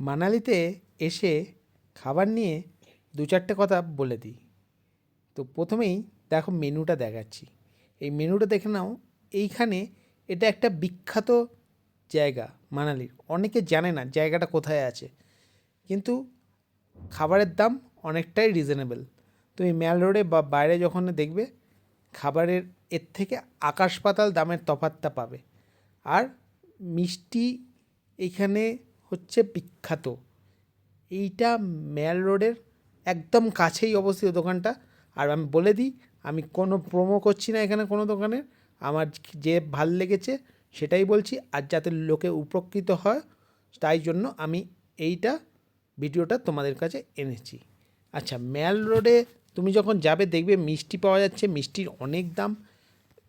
মানালিতে এসে খাবার নিয়ে দু চারটে কথা বলে দিই। তো প্রথমেই দেখো মেনুটা দেখাচ্ছি। এই মেনুটা দেখে নাও। এইখানে এটা একটা বিখ্যাত জায়গা মানালির। অনেকে জানে না জায়গাটা কোথায় আছে। কিন্তু খাবারের দাম অনেকটাই রিজনেবল তুমি ম্যাল রোডে বা বাইরে যখন দেখবে, খাবারের এর থেকে আকাশ পাতাল দামের তফাতটা পাবে। আর মিষ্টি এইখানে হচ্ছে বিখ্যাত। এইটা ম্যাল রোডের একদম কাছেই অবস্থিত দোকানটা। আর আমি বলে দিই, আমি কোনো প্রোমো করছি না এখানে কোনো দোকানের আমার যে ভালো লেগেছে সেটাই বলছি, আর যাতে লোকে উপকৃত হয়, তাই জন্য আমি এইটা ভিডিওটা তোমাদের কাছে এনেছি। আচ্ছা ম্যাল রোডে তুমি যখন যাবে দেখবে মিষ্টি পাওয়া যাচ্ছে, মিষ্টির অনেক দাম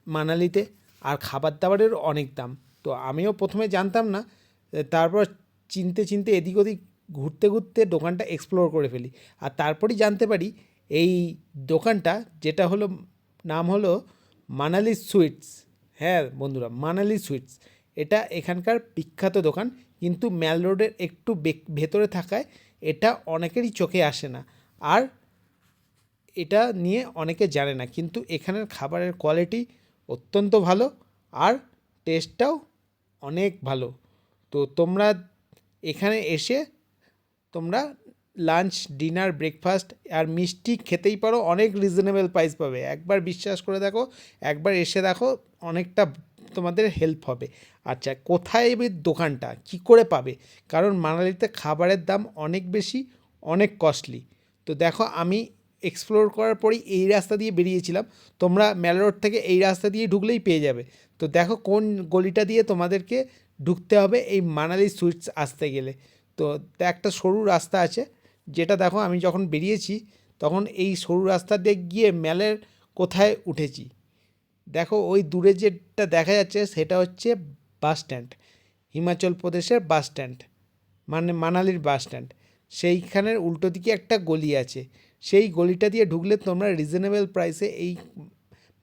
মানালিতে, আর খাবার দাবারেরও অনেক দাম। তো আমিও প্রথমে জানতাম না তারপর চিনতে চিনতে এদিক ওদিক ঘুরতে ঘুরতে দোকানটা এক্সপ্লোর করে ফেলি। আর তারপরেই জানতে পারি এই দোকানটা যেটা হলো, নাম হলো মানালি সুইটস। হ্যাঁ বন্ধুরা, মানালি সুইটস। এটা এখানকার বিখ্যাত দোকান, কিন্তু ম্যাল রোডের একটু ভেতরে থাকায় এটা অনেকেরই চোখে আসে না। আর এটা নিয়ে অনেকে জানে না, কিন্তু এখানের খাবারের কোয়ালিটি অত্যন্ত ভালো, আর টেস্টটাও অনেক ভালো। তো তোমরা এখানে এসে তোমরা লাঞ্চ ডিনার ব্রেকফাস্ট আর মিষ্টি খেতেই পারো, অনেক রিজনেবল প্রাইস পাবে। একবার বিশ্বাস করে দেখো, একবার এসে দেখো, অনেকটা তোমাদের হেল্প হবে। আচ্ছা কোথায় এই দোকানটা? কি করে পাবে? কারণ মানালিতে খাবারের দাম অনেক বেশি, অনেক কস্টলি তো দেখো, আমি এক্সপ্লোর করার পরেই এই রাস্তা দিয়ে বেরিয়েছিলাম। তোমরা মেলা রোড থেকে এই রাস্তা দিয়ে ঢুকলেই পেয়ে যাবে। তো দেখো কোন গলিটা দিয়ে তোমাদেরকে ঢুকতে হবে এই মানালি সুইটস আসতে গেলে। তো একটা সরু রাস্তা আছে, যেটা দেখো আমি যখন বেরিয়েছি তখন এই সরু রাস্তা দিয়ে গিয়ে ম্যালের কোথায় উঠেছি। দেখো ওই দূরে যেটা দেখা যাচ্ছে সেটা হচ্ছে বাস স্ট্যান্ড, হিমাচল প্রদেশের বাস স্ট্যান্ড মানে মানালির বাস স্ট্যান্ড। সেইখানের উল্টো দিকে একটা গলি আছে, সেই গলিটা দিয়ে ঢুকলে তোমরা রিজনেবল প্রাইসে এই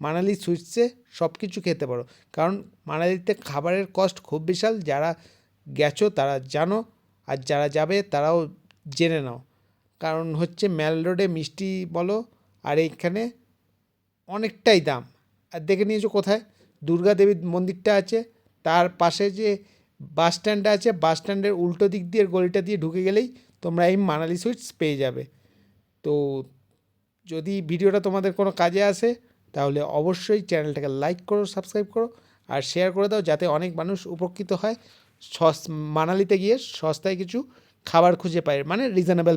মানালি সুইটসে সব কিছু খেতে পারো। কারণ মানালিতে খাবারের কস্ট খুব বিশাল, যারা গেছো তারা জানো, আর যারা যাবে তারাও জেনে নাও। কারণ হচ্ছে ম্যাল রোডে মিষ্টি বলো, আর এইখানে অনেকটাই দাম। আর দেখে নিয়েছো কোথায়? দুর্গা দেবীর মন্দিরটা আছে, তার পাশে যে বাস স্ট্যান্ডটা আছে, বাস স্ট্যান্ডের উল্টো দিক দিয়ে গলিটা দিয়ে ঢুকে গেলেই তোমরা এই মানালি সুইটস পেয়ে যাবে। তো যদি ভিডিওটা তোমাদের কোনো কাজে আসে তাহলে অবশ্যই চ্যানেলটাকে লাইক করো সাবস্ক্রাইব করো আর শেয়ার করে দাও যাতে অনেক মানুষ উপকৃত হয় সস, মানালিতে গিয়ে সস্তায় কিছু খাবার খুঁজে পায় মানে রিজনেবল